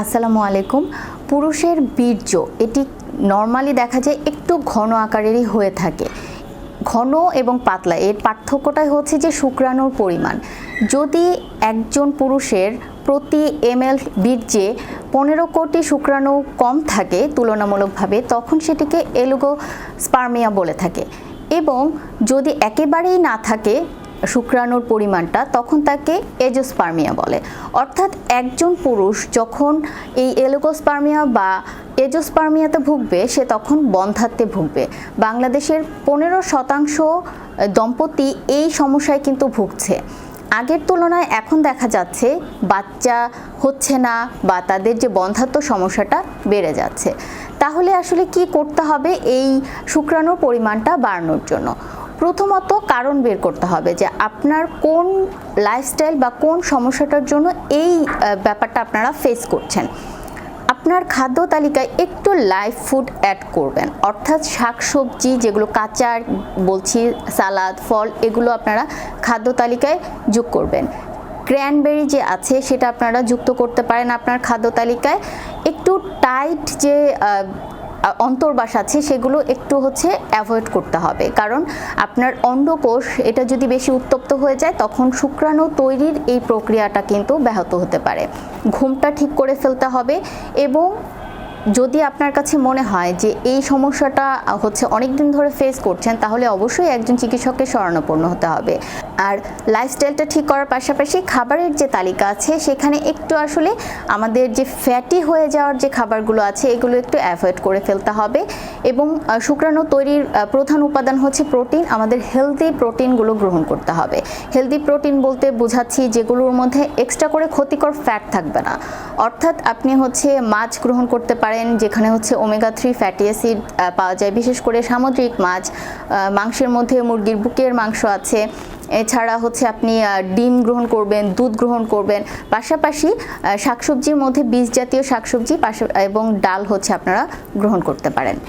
আসসালামু আলাইকুম। পুরুষের বীর্য, এটি নর্মালি দেখা যায় একটু ঘন আকারেরই হয়ে থাকে। ঘন এবং পাতলা, এর পার্থক্যটাই হচ্ছে যে শুক্রাণুর পরিমাণ। যদি একজন পুরুষের প্রতি এম এল বীর্যে পনেরো কোটি শুক্রাণু কম থাকে তুলনামূলকভাবে, তখন সেটিকে এলুগো স্পার্মিয়া বলে থাকে। এবং যদি একেবারেই না থাকে শুক্রাণুর পরিমাণটা তখন তাকে এজোস্পার্মিয়া বলে। অর্থাৎ একজন পুরুষ যখন এই এলোকোস্পার্মিয়া বা এজোস্পার্মিয়াতে ভুগবে, সে তখন বন্ধাত্বে ভুগবে। বাংলাদেশের পনেরো শতাংশ দম্পতি এই সমস্যায় কিন্তু ভুগছে। আগের তুলনায় এখন দেখা যাচ্ছে বাচ্চা হচ্ছে না বা তাদের যে বন্ধাত্ম সমস্যাটা বেড়ে যাচ্ছে। তাহলে আসলে কি করতে হবে? এই শুক্রাণুর পরিমাণটা বাড়ানোর জন্য। প্রথমত কারণ বের করতে হবে যে আপনার কোন লাইফস্টাইল বা কোন সমস্যাটার জন্য এই ব্যাপারটা আপনারা ফেস করছেন। আপনার খাদ্য তালিকায় একটু লাইভ ফুড অ্যাড করবেন। অর্থাৎ শাকসবজি যেগুলো কাঁচা বলছি, সালাদ, ফল, এগুলো আপনারা খাদ্য তালিকায় যোগ করবেন। ক্র্যানবেরি যে আছে সেটা আপনারা যুক্ত করতে পারেন আপনার খাদ্য তালিকায়। একটু টাইট যে অন্তর্বাস আছে, সেগুলো একটু হচ্ছে অ্যাভয়েড করতে হবে। কারণ আপনার অন্ডকোষ, এটা যদি বেশি উত্তপ্ত হয়ে যায়, তখন শুক্রাণু তৈরির এই প্রক্রিয়াটা কিন্তু ব্যাহত হতে পারে। ঘুমটা ঠিক করে ফেলতে হবে এবং যদি আপনার কাছে মনে হয় যে এই সমস্যাটা হচ্ছে অনেক দিন ধরে ফেস করছেন, তাহলে অবশ্যই একজন চিকিৎসককে শরণাপন্ন হতে হবে। আর লাইফস্টাইলটা ঠিক করার পাশাপাশি খাবারের যে তালিকা আছে, সেখানে একটু আসলে আমাদের যে ফ্যাটি হয়ে যাওয়ার যে খাবারগুলো আছে, এগুলো একটু অ্যাভয়েড করে ফেলতে হবে। এবং শুক্রাণু তৈরির প্রধান উপাদান হচ্ছে প্রোটিন আমাদের হেলদি প্রোটিনগুলো গ্রহণ করতে হবে। হেলদি প্রোটিন বলতে বোঝাচ্ছি যেগুলোর মধ্যে এক্সট্রা করে ক্ষতিকর ফ্যাট থাকবে না। অর্থাৎ আপনি হচ্ছে মাছ গ্রহণ করতে পারেন, যেখানে হচ্ছে ওমেগা থ্রি ফ্যাটি অ্যাসিড পাওয়া যায়। বিশেষ করে সামুদ্রিক মাছ মাংসের মধ্যে মুরগির বুকের মাংস আছে। এছাড়া হচ্ছে আপনি ডিম গ্রহণ করবেন, দুধ গ্রহণ করবেন, পাশাপাশি শাকসবজির মধ্যে বীজ জাতীয় শাকসবজি এবং ডাল হচ্ছে আপনারা গ্রহণ করতে পারেন।